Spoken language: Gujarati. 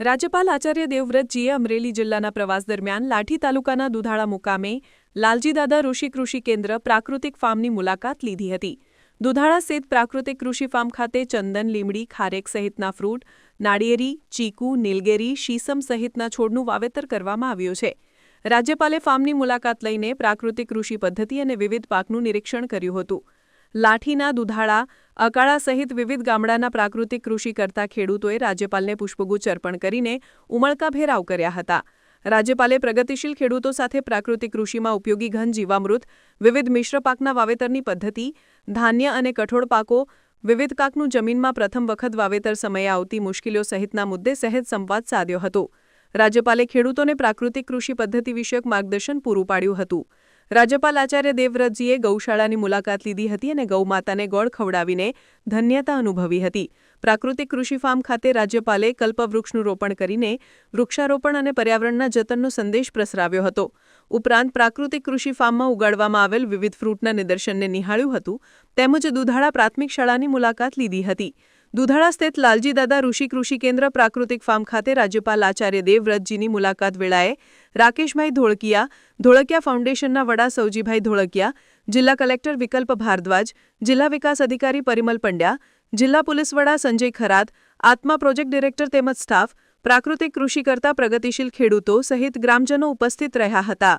રાજ્યપાલ આચાર્ય દેવવ્રતજીએ અમરેલી જિલ્લાના પ્રવાસ દરમિયાન લાઠી તાલુકાના દુધાળા મુકામે લાલજીદાદા ઋષિ કૃષિ કેન્દ્ર પ્રાકૃતિક ફાર્મની મુલાકાત લીધી હતી. દુધાળા સ્થિત પ્રાકૃતિક કૃષિ ફાર્મ ખાતે ચંદન, લીમડી, ખારેક સહિતના ફ્રૂટ, નાળિયેરી, ચીકુ, નીલગેરી શીસમ સહિતના છોડનું વાવેતર કરવામાં આવ્યું છે. રાજ્યપાલે ફાર્મની મુલાકાત લઈને પ્રાકૃતિક કૃષિ પદ્ધતિ અને વિવિધ પાકનું નિરીક્ષણ કર્યું હતું. લાઠીના દુધાળા, અકાળા સહિત વિવિધ ગામડાના પ્રાકૃતિક કૃષિ કરતા ખેડૂતોએ રાજ્યપાલને પુષ્પગુચ્છ અર્પણ કરીને ઉમળકાભેર કર્યા હતા. રાજ્યપાલે પ્રગતિશીલ ખેડૂતો સાથે પ્રાકૃતિક કૃષિમાં ઉપયોગી ઘન જીવામૃત, વિવિધ મિશ્ર પાકના વાવેતરની પદ્ધતિ, ધાન્ય અને કઠોળ પાકો, વિવિધ પાકનું જમીનમાં પ્રથમ વખત વાવેતર સમયે આવતી મુશ્કેલીઓ સહિતના મુદ્દે સહેજ સંવાદ સાધ્યો હતો. રાજ્યપાલે ખેડૂતોને પ્રાકૃતિક કૃષિ પદ્ધતિ વિષયક માર્ગદર્શન પૂરું પાડ્યું હતું. રાજ્યપાલ આચાર્ય દેવવ્રતજીએ ગૌશાળાની મુલાકાત લીધી હતી અને ગૌમાતાને ગોળ ખવડાવીને ધન્યતા અનુભવી હતી. પ્રાકૃતિક કૃષિ ફાર્મ ખાતે રાજ્યપાલે કલ્પવૃક્ષનું રોપણ કરીને વૃક્ષારોપણ અને પર્યાવરણના જતનનો સંદેશ પ્રસરાવ્યો હતો. ઉપરાંત પ્રાકૃતિક કૃષિ ફાર્મમાં ઉગાડવામાં આવેલ વિવિધ ફ્રૂટના નિદર્શનને નિહાળ્યું હતું. તેમજ દુધાળા પ્રાથમિક શાળાની મુલાકાત લીધી હતી. દુધાળા સ્થિત લાલજીદાદા ઋષિ કૃષિ કેન્દ્ર પ્રાકૃતિક ફાર્મ ખાતે રાજ્યપાલ આચાર્ય દેવવ્રતજીની મુલાકાત વેળાએ રાકેશભાઈ ધોળકિયા ધોળકિયા ફાઉન્ડેશનના વડા સૌજીભાઈ ધોળકિયા, જિલ્લા કલેક્ટર વિકલ્પ ભારદ્વાજ, જિલ્લા વિકાસ અધિકારી પરિમલ પંડ્યા, જિલ્લા પોલીસ વડા સંજય ખરાત, આત્મા પ્રોજેક્ટ ડિરેક્ટર તેમજ સ્ટાફ, પ્રાકૃતિક કૃષિ કરતા પ્રગતિશીલ ખેડૂતો સહિત ગ્રામજનો ઉપસ્થિત રહ્યા હતા.